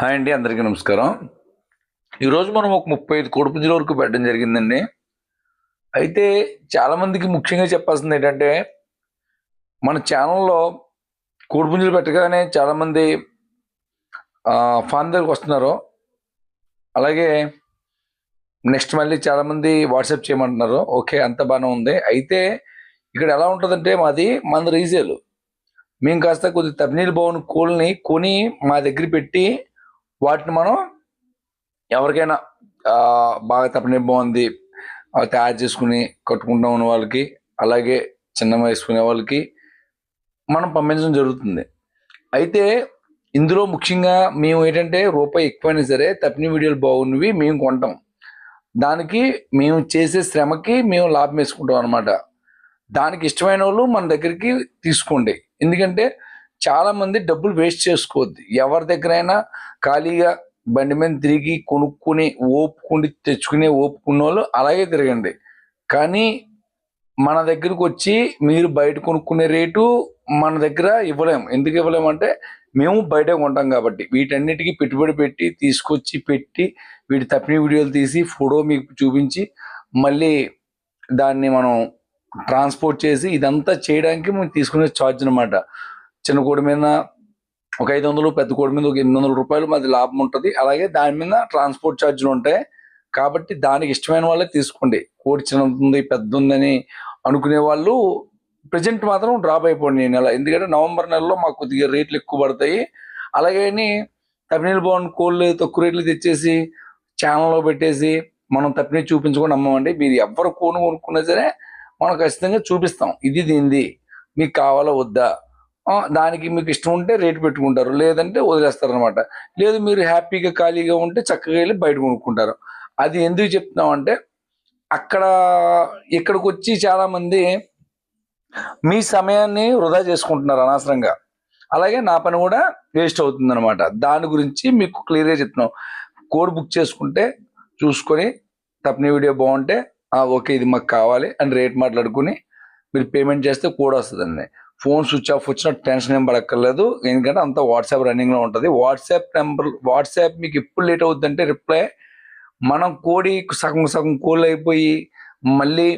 Hi అండి అందరికీ నమస్కారం. ఈరోజు మనం ఒక ముప్పై ఐదు కోడిపుంజుల వరకు పెట్టడం జరిగిందండి. అయితే చాలామందికి ముఖ్యంగా చెప్పాల్సింది ఏంటంటే మన ఛానల్లో కోడిపుంజులు పెట్టగానే చాలామంది ఫాన్ దగ్గరకు వస్తున్నారు. అలాగే నెక్స్ట్ మళ్ళీ చాలామంది వాట్సాప్ చేయమంటున్నారు. ఓకే అంత బాగానే ఉంది. అయితే ఇక్కడ ఎలా ఉంటుందంటే మాది మన రీసేల్. మేము కాస్త కొద్దిగా తమిళ భవన్ కోళ్ళని కొని మా దగ్గర పెట్టి వాటిని మనం ఎవరికైనా బాగా తప్పని బాగుంది తయారు చేసుకుని కట్టుకుంటా ఉన్న వాళ్ళకి అలాగే చిన్న వేసుకునే వాళ్ళకి మనం పంపించడం జరుగుతుంది. అయితే ఇందులో ముఖ్యంగా మేము ఏంటంటే రూపాయి ఎక్కువైనా సరే తప్పిన వీడియోలు బాగున్నవి మేము కొంటాం. దానికి మేము చేసే శ్రమకి మేము లాభం వేసుకుంటాం అనమాట దానికి ఇష్టమైన వాళ్ళు మన దగ్గరికి తీసుకోండి. ఎందుకంటే చాలా మంది డబ్బులు వేస్ట్ చేసుకోవద్దు. ఎవరి దగ్గరైనా ఖాళీగా బండి మీద తిరిగి కొనుక్కుని ఓపుకుని తెచ్చుకునే ఓపుకున్న వాళ్ళు అలాగే తిరగండి. కానీ మన దగ్గరకు వచ్చి మీరు బయట కొనుక్కునే రేటు మన దగ్గర ఇవ్వలేము. ఎందుకు ఇవ్వలేము అంటే మేము బయట కొంటాం కాబట్టి. వీటన్నిటికీ పెట్టుబడి పెట్టి తీసుకొచ్చి పెట్టి వీటి తప్పిన వీడియోలు తీసి ఫోటో మీకు చూపించి మళ్ళీ దాన్ని మనం ట్రాన్స్పోర్ట్ చేసి ఇదంతా చేయడానికి మేము తీసుకునే ఛార్జ్ అనమాట చిన్న కోడి మీద ఒక ఐదు వందలు పెద్ద కోడి మీద ఒక ఎనిమిది వందల రూపాయలు మాది లాభం ఉంటుంది. అలాగే దాని మీద ట్రాన్స్పోర్ట్ ఛార్జీలు ఉంటాయి. కాబట్టి దానికి ఇష్టమైన వాళ్ళే తీసుకోండి. కోడి చిన్నది ఉంది పెద్ద ఉందని అనుకునే వాళ్ళు ప్రజెంట్ మాత్రం డ్రాప్ అయిపోండి ఈ నెల. ఎందుకంటే నవంబర్ నెలలో మాకు కొద్దిగా రేట్లు ఎక్కువ పడతాయి. అలాగే తప్పినీళ్ళు బాగుండి కోళ్ళు తక్కువ రేట్లు తెచ్చేసి ఛానల్లో పెట్టేసి మనం తప్పిని చూపించుకొని అమ్మమండి. మీరు ఎవరు కోను కొనుక్కున్నా సరే మనం ఖచ్చితంగా చూపిస్తాం. ఇది దీనిది. మీకు కావాలా వద్దా? దానికి మీకు ఇష్టం ఉంటే రేటు పెట్టుకుంటారు. లేదంటే వదిలేస్తారు అనమాట లేదు మీరు హ్యాపీగా ఖాళీగా ఉంటే చక్కగా వెళ్ళి బయట కొనుక్కుంటారు. అది ఎందుకు చెప్తున్నాం అంటే అక్కడ ఇక్కడికి వచ్చి చాలామంది మీ సమయాన్ని వృధా చేసుకుంటున్నారు అనవసరంగా. అలాగే నా పని కూడా వేస్ట్ అవుతుంది అనమాట దాని గురించి మీకు క్లియర్గా చెప్తున్నాం. కోడ్ బుక్ చేసుకుంటే చూసుకొని తప్పని వీడియో బాగుంటే ఓకే ఇది మాకు కావాలి అని రేట్ మాట్లాడుకుని మీరు పేమెంట్ చేస్తే కోడ్ వస్తుందండి. ఫోన్ స్విచ్ ఆఫ్ వచ్చిన టెన్షన్ ఏం పడక్కర్లేదు. ఎందుకంటే అంతా వాట్సాప్ రన్నింగ్లో ఉంటుంది. వాట్సాప్ నెంబర్ వాట్సాప్ మీకు ఎప్పుడు లేట్ అవుతుందంటే రిప్లై మనం కోడి సగం సగం కోళ్ళు అయిపోయి మళ్ళీ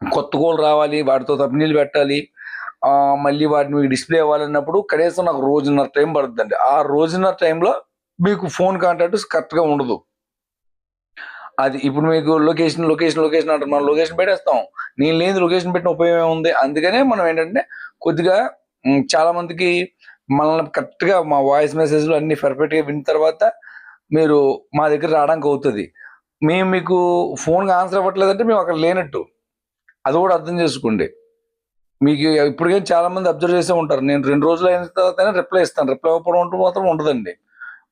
కొత్త కోళ్ళు రావాలి వాటితో తప్పినీళ్ళు పెట్టాలి. మళ్ళీ వాటిని మీకు డిస్ప్లే అవ్వాలన్నప్పుడు కనీసం నాకు రోజున్నర టైం పడుతుందండి. ఆ రోజున్నర టైంలో మీకు ఫోన్ కాంటాక్ట్ కరెక్ట్గా ఉండదు. అది ఇప్పుడు మీకు లొకేషన్ లొకేషన్ లొకేషన్ అంటారు. మనం లొకేషన్ పెట్టేస్తాం. నేను లేని లొకేషన్ పెట్టిన ఉపయోగం ఉంది అందుకనే మనం ఏంటంటే కొద్దిగా చాలా మందికి మనల్ని కరెక్ట్గా మా వాయిస్ మెసేజ్లు అన్ని పర్ఫెక్ట్గా విన్న తర్వాత మీరు మా దగ్గర రావడానికి అవుతుంది. మేము మీకు ఫోన్కి ఆన్సర్ ఇవ్వట్లేదంటే మేము అక్కడ లేనట్టు. అది కూడా అర్థం చేసుకోండి. మీకు ఇప్పటికే చాలా మంది అబ్జర్వ్ చేసే ఉంటారు. నేను రెండు రోజులు అయిన తర్వాత రిప్లై ఇస్తాను. రిప్లై అవ్వడం మాత్రం ఉండదండి.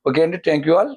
ఓకే అండి. Thank you all